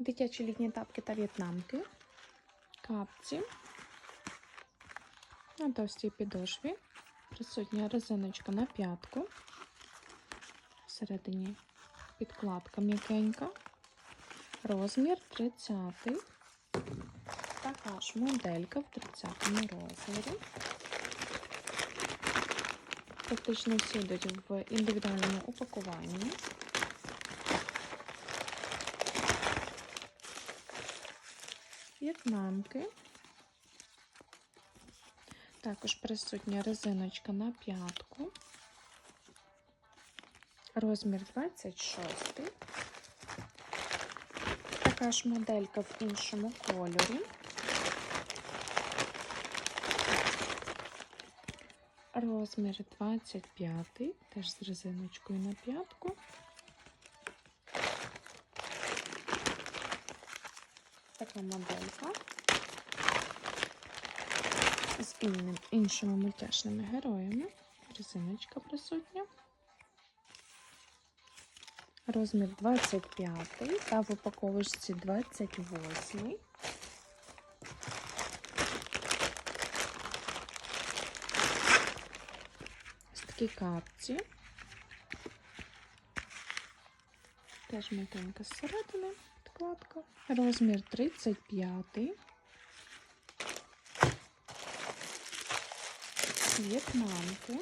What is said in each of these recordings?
Дитячі літні тапки та в'єтнамки. Капці. На товстій підошві. Присутня резиночка на п'ятку. Всередині підкладка м'якенька. Розмір 30. Така ж моделька в 30 розмірі. Практично всі йдуть в індивідуальному упакуванні. В'єтнамки. Також присутня резиночка на п'ятку. Розмір 26. Така ж моделька в іншому кольорі. Розмір 25, теж з резиночкою на п'ятку. Така моделька з іншим- іншими мультяшними героями. Резиночка присутня. Розмір 25 та в упаковочці 28. Ось такі капці. Теж м'якенька зсередини підкладка. Розмір 35. В'єтнамки.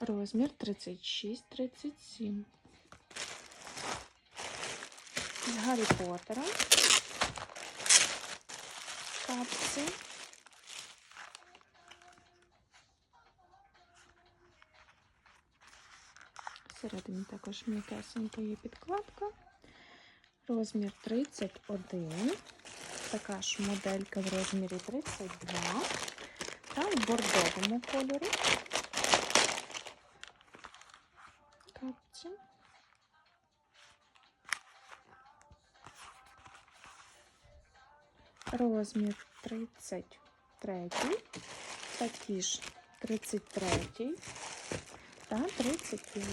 Розмір 36-37. З Гаррі Поттера. Капці. Всередині також м'якесенька є підкладка. Розмір 31. Така ж моделька в розмірі 32. Та в бордовому кольорі. Капці. Розмір 33. Такі ж 33 та 35.